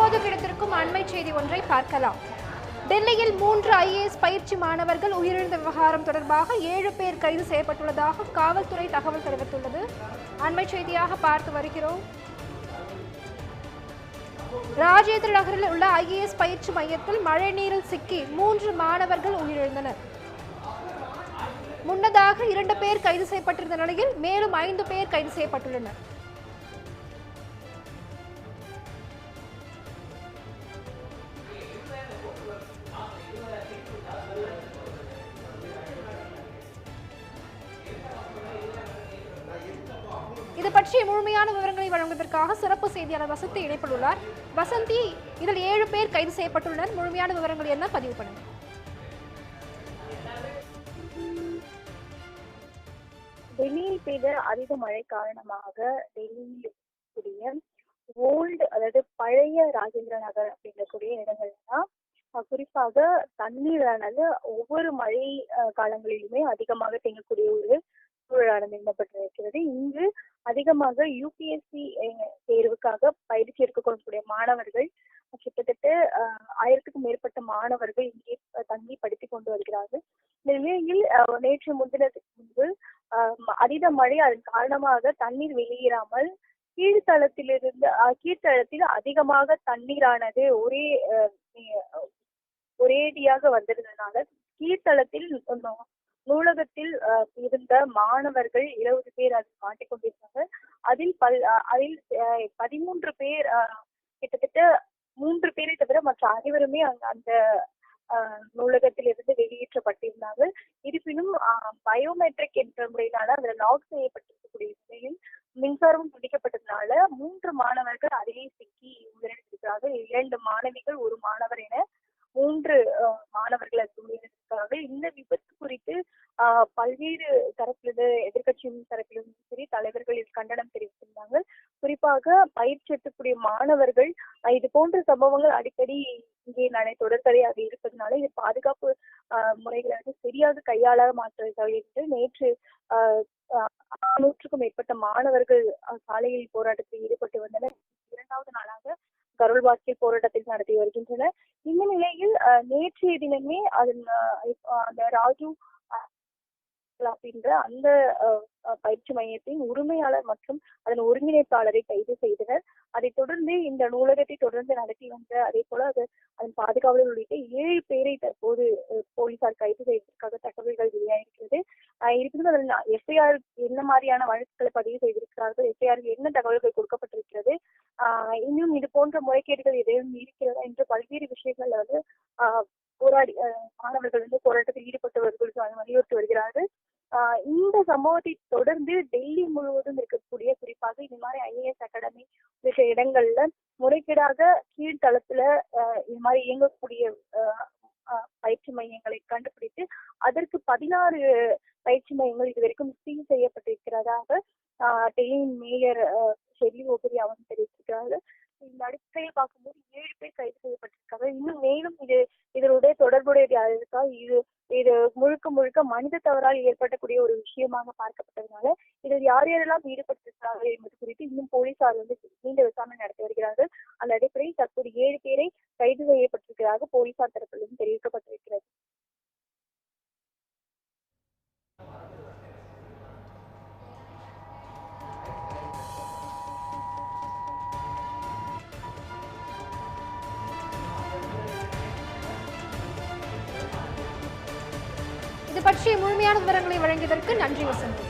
எப்போது கிடைத்திருக்கும் அண்மை செய்தி ஒன்றை பார்க்கலாம். டெல்லியில் மூன்று ஐஏஎஸ் பயிற்சி மாணவர்கள் உயிரிழந்த விவகாரம் தொடர்பாக ஏழு பேர் கைது செய்யப்பட்டுள்ளதாக காவல்துறை தகவல் தெரிவித்துள்ளது. அண்மை செய்தியாக பார்த்து வருகிறோம். ராஜேந்திர நகரில் உள்ள ஐஏஎஸ் பயிற்சி மையத்தில் மழைநீரில் சிக்கி மூன்று மாணவர்கள் உயிரிழந்தனர். முன்னதாக இரண்டு பேர் கைது செய்யப்பட்டிருந்த நிலையில் மேலும் ஐந்து பேர் கைது செய்யப்பட்டுள்ளனர். இது பற்றிய முழுமையான விவரங்களை வழங்குவதற்காக சிறப்பு செய்தியாளர் வசந்தி இணைப்பில் உள்ளார். வசந்தி இதில் ஏழு பேர் கைது செய்யப்பட்டுள்ளனர். முழுமையான விவரங்கள் என்ன? பதிவு பண்ணுங்க. டெல்லியில் பெய்த அதிக மழை காரணமாக டெல்லியில் இருக்கக்கூடிய ஓல்டு அதாவது பழைய ராஜேந்திர நகர் அப்படிங்கக்கூடிய இடங்கள்லாம் குறிப்பாக தண்ணீரானது ஒவ்வொரு மழை காலங்களிலுமே அதிகமாக தேங்கக்கூடிய ஒரு சூழலானது எண்ணப்பட்டிருக்கிறது இங்கு அதிகமாக யூபிஎஸ்சி தேர்வுக்காக பயிற்சி எடுக்கக்கூடிய மாணவர்கள் கிட்டத்தட்ட ஆயிரத்துக்கும் மேற்பட்ட மாணவர்கள் இங்கே தங்கி படித்து கொண்டு வருகிறார்கள். இந்த நிலையில் அஹ், நேற்று முன்தினத்துக்கு முன்பு ஆஹ் அதீத மழை அதன் காரணமாக தண்ணீர் வெளியேறாமல் கீழ்த்தளத்திலிருந்து ஆஹ் கீழ்த்தளத்தில் அதிகமாக தண்ணீரானது ஒரே ஒரேடியாக வந்திருந்ததுனால கீழ்த்தளத்தில் நூலகத்தில் இருந்த மாணவர்கள் இருபது பேர் அதில் மாட்டிக்கொண்டிருந்தாங்க அதில் பல் அதில் பதிமூன்று பேர் ஆஹ் கிட்டத்தட்ட மூன்று பேரை தவிர மற்ற அனைவருமே அங்க அந்த ஆஹ் நூலகத்தில் இருந்து வெளியேற்றப்பட்டிருந்தார்கள் இருப்பினும் பயோமெட்ரிக் என்ற முறையினால அதுல லாக் செய்யப்பட்டிருக்கக்கூடிய நிலையில் மின்சாரம் துண்டிக்கப்பட்டதுனால மூன்று மாணவர்கள் அதிலே சிக்கி உயிரிழந்திருக்கிறார்கள். இரண்டு மாணவிகள் ஒரு மாணவர் என மூன்று ஆஹ், மாணவர்கள் அதில் உயிரிழந்திருக்கிறார்கள் இந்த விபத்து குறித்து ஆஹ், பல்வேறு தரப்பிலிருந்து எதிர்கட்சியின் தரப்பிலும் சரி தலைவர்கள் இது கண்டனம் தெரிவித்திருந்தாங்க. குறிப்பாக பயிற்சி எடுக்கக்கூடிய மாணவர்கள் இது போன்ற சம்பவங்கள் அடிக்கடி இங்கே நடை தொடர்கதையாக இருப்பதனால இது பாதுகாப்பு முறைகளை வந்து சரியாக கையாள மாற்றுவதாக என்று நேற்று ஆஹ் நூற்றுக்கும் மேற்பட்ட மாணவர்கள் சாலையில் போராட்டத்தில் ஈடுபட்டு வந்தனர். இரண்டாவது நாளாக கருள்வாக்கில் போராட்டத்தில் நடத்தி வருகின்றனர். இந்த நிலையில் ஆஹ் நேற்றைய தினமே அதன் அந்த ராஜு அப்படின்ற அந்த பயிற்சி மையத்தின் உரிமையாளர் மற்றும் அதன் ஒருங்கிணைப்பாளரை கைது செய்தனர். அதைத் தொடர்ந்து இந்த நூலகத்தை தொடர்ந்து நடத்தி வந்த அதே போல அது அதன் பாதுகாவலர் உள்ளிட்ட ஏழு பேரை தற்போது போலீசார் கைது செய்வதற்காக தகவல்கள் வெளியாகிருக்கிறது இருப்பினும் அதில் எஃப்ஐஆர் என்ன மாதிரியான வழக்குகளை பதிவு செய்திருக்கிறார்கள் எஃப்ஐஆர் என்ன தகவல்கள் கொடுக்கப்பட்டிருக்கிறது ஆஹ் இன்னும் இது போன்ற முறைகேடுகள் எதையும் இருக்கிறதா என்று பல்வேறு விஷயங்கள்ல வந்து ஆஹ் போராடி மாணவர்கள் வந்து போராட்டத்தில் ஈடுபட்டவர்களுக்கு வலியுறுத்தி இந்த சம்பவத்தை தொடர்ந்து டெல்லி முழுவதும் இருக்கக்கூடிய குறிப்பாக இந்த மாதிரி ஐஏஎஸ் அகாடமி உள்ளிட்ட இடங்கள்ல முறைகேடாக கீழ்த்தளத்துல இது மாதிரி இயங்கக்கூடிய ஆஹ் ஆஹ் பயிற்சி மையங்களை கண்டுபிடித்து அதற்கு பதினாறு பயிற்சி மையங்கள் இதுவரைக்கும் சீல் செய்யப்பட்டிருக்கிறதாக ஆஹ் டெல்லியின் மேயர் ஆஹ் ஷெர்லி ஓபரி அவன் தெரிவித்திருக்கிறார்கள். இந்த அடிப்படையில் பார்க்கும்போது ஏழு பேர் கைது செய்யப்பட்டிருக்காங்க இன்னும் மேலும் இது இதனுடைய தொடர்புடையது யார் இருக்கா இது இது முழுக்க முழுக்க மனித தவறால் ஏற்படக்கூடிய ஒரு விஷயமாக பார்க்கப்பட்டதுனால இதில் யார் யாரெல்லாம் ஈடுபட்டிருக்கிறார்கள் என்பது குறித்து இன்னும் போலீசார் வந்து நீண்ட விசாரணை நடத்தி வருகிறார்கள். அந்த அடிப்படையில் தற்போது ஏழு பேரை கைது செய்யப்பட்டிருக்கிறார்கள் போலீசார் தரப்பு இது பற்றிய முழுமையான விவரங்களை வழங்கியதற்கு நன்றி வசந்தி